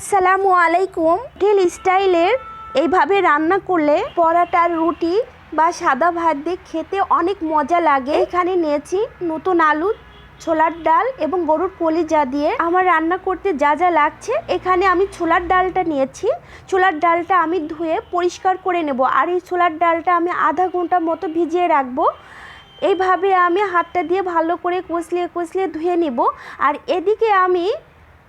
আসসালামু আলাইকুম। হোটেল স্টাইলের এইভাবে রান্না করলে পরাটার রুটি বা সাদা ভাত দিয়ে খেতে অনেক মজা লাগে। এখানে নিয়েছি নতুন আলু, ছোলার ডাল এবং গরুর কলিজা দিয়ে আমার রান্না করতে যা যা লাগছে। এখানে আমি ছোলার ডালটা নিয়েছি। ছোলার ডালটা আমি ধুয়ে পরিষ্কার করে নেব আর এই ছোলার ডালটা আমি আধা ঘণ্টা মতো ভিজিয়ে রাখব। এইভাবে আমি হাতটা দিয়ে ভালো করে কষলিয়ে কষলিয়ে ধুয়ে নেব। আর এদিকে আমি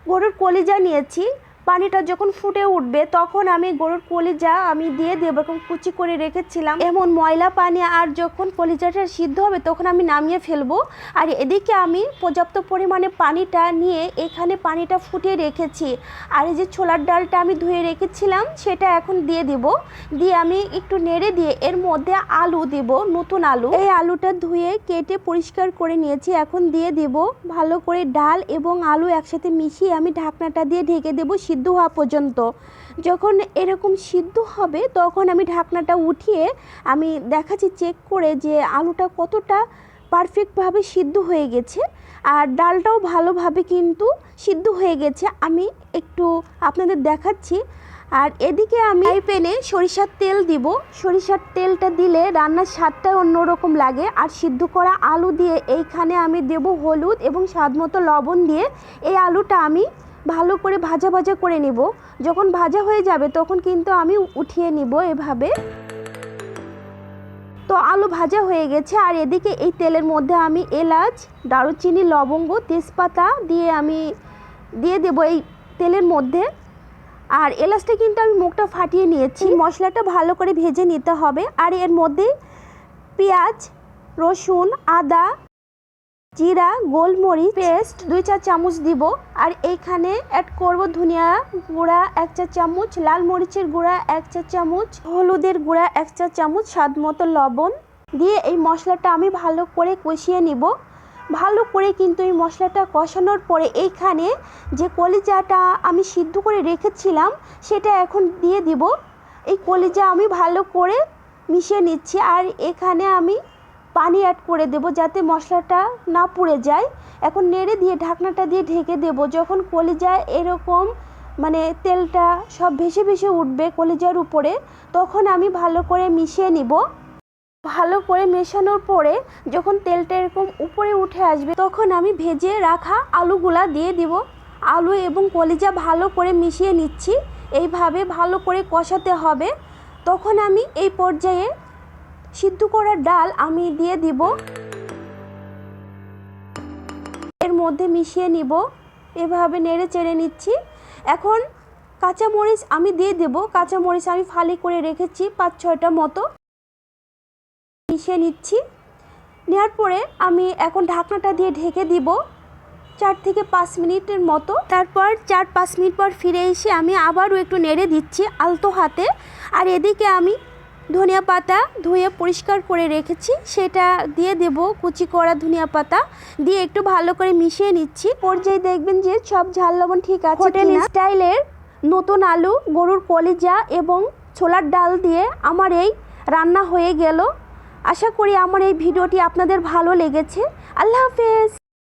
গরুর কলিজা নিয়েছি। পানিটা যখন ফুটে উঠবে, তখন আমি গরুর কলিজা আমি দিয়ে দেবো এরকম কুচি করে রেখেছিলাম। এমন ময়লা পানি আর যখন কলিজাটা সিদ্ধ হবে, তখন আমি নামিয়ে ফেলব। আর এদিকে আমি পর্যাপ্ত পরিমাণে পানিটা নিয়ে এখানে পানিটা ফুটিয়ে রেখেছি। আর এই যে ছোলার ডালটা আমি ধুয়ে রেখেছিলাম, সেটা এখন দিয়ে দিব। দিয়ে আমি একটু নেড়ে দিয়ে এর মধ্যে আলু দেব, নতুন আলু। এই আলুটা ধুয়ে কেটে পরিষ্কার করে নিয়েছি। এখন দিয়ে দেব ভালো করে ডাল এবং আলু একসাথে মিশিয়ে আমি ঢাকনাটা দিয়ে ঢেকে দেব সিদ্ধ হওয়া পর্যন্ত যখন এরকম সিদ্ধ হবে, তখন আমি ঢাকনাটা উঠিয়ে আমি দেখাচ্ছি চেক করে যে আলুটা কতটা পারফেক্টভাবে সিদ্ধ হয়ে গেছে আর ডালটাও ভালোভাবে কিন্তু সিদ্ধ হয়ে গেছে। আমি একটু আপনাদের দেখাচ্ছি। আর এদিকে আমি এই প্যানে সরিষার তেল দিব। সরিষার তেলটা দিলে রান্নার স্বাদটা অন্যরকম লাগে। আর সিদ্ধ করা আলু দিয়ে এইখানে আমি দেব হলুদ এবং স্বাদ মতো লবণ দিয়ে এই আলুটা আমি ভালো করে ভাজা ভাজা করে নেব। যখন ভাজা হয়ে যাবে তখন কিন্তু আমি উঠিয়ে নিব এভাবে। তো আলু ভাজা হয়ে গেছে আর এদিকে এই তেলের মধ্যে আমি এলাচ দারুচিনি লবঙ্গ তেজপাতা দিয়ে আমি দিয়ে দেব এই তেলের মধ্যে। আর এলাচটা কিন্তু আমি মুখটা ফাটিয়ে নিয়েছি। মশলাটা ভালো করে ভেজে নিতে হবে। আর এর মধ্যে পেঁয়াজ রসুন আদা জিরা, গোলমরিচ পেস্ট দুই চা চামচ দিব। আর এইখানে অ্যাড করব ধনিয়া গুঁড়া এক চা চামচ, লাল মরিচের গুঁড়া এক চা চামচ, হলুদের গুঁড়া এক চা চামচ, স্বাদ মতো লবণ। দিয়ে এই মশলাটা আমি ভালো করে কষিয়ে নিব। ভালো করে কিন্তু এই মশলাটা কষানোর পরে এইখানে যে কলিজাটা আমি সিদ্ধ করে রেখেছিলাম, সেটা এখন দিয়ে দিব। এই কলিজা আমি ভালো করে মিশিয়ে নিচ্ছি। আর এখানে আমি পানি অ্যাড করে দেব যাতে মশলাটা না পুড়ে যায়। এখন নেড়ে দিয়ে ঢাকনাটা দিয়ে ঢেকে দেব। যখন কলিজা এরকম মানে তেলটা সব ভেসে ভেসে উঠবে কলিজার উপরে, তখন আমি ভালো করে মিশিয়ে নিব। ভালো করে মেশানোর পরে যখন তেলটা এরকম উপরে উঠে আসবে, তখন আমি ভেজে রাখা আলুগুলা দিয়ে দিব। আলু এবং কলিজা ভালো করে মিশিয়ে নিচ্ছি। এইভাবে ভালো করে কষাতে হবে। তখন আমি এই পর্যায়ে সিদ্ধ করা ডাল আমি দিয়ে দিব। এর মধ্যে মিশিয়ে নিব। এভাবে নেড়ে চেড়ে নিচ্ছি। এখন কাঁচামরিচ আমি দিয়ে দেব। কাঁচামরিচ আমি ফালি করে রেখেছি পাঁচ ছয়টা মতো। মিশিয়ে নিচ্ছি। নেওয়ার পরে আমি এখন ঢাকনাটা দিয়ে ঢেকে দিব চার থেকে পাঁচ মিনিটের মতো। তারপর চার পাঁচ মিনিট পর ফিরে এসে আমি আবারও একটু নেড়ে দিচ্ছি আলতো হাতে। আর এদিকে আমি ধনিয়া পাতা ধুয়ে পরিষ্কার করে রেখেছি। সেটা দিয়ে দেব কুচি করা ধনিয়া পাতা। দিয়ে একটু ভালো করে মিশিয়ে নিচ্ছি। পর্যায়ে দেখবেন যে সব ঝাল লবণ ঠিক আছে হোটেল স্টাইলের নতুন আলু গরুর কলিজা এবং ছোলার ডাল দিয়ে আমার এই রান্না হয়ে গেল। আশা করি আমার এই ভিডিওটি আপনাদের ভালো লেগেছে। আল্লাহ হাফেজ!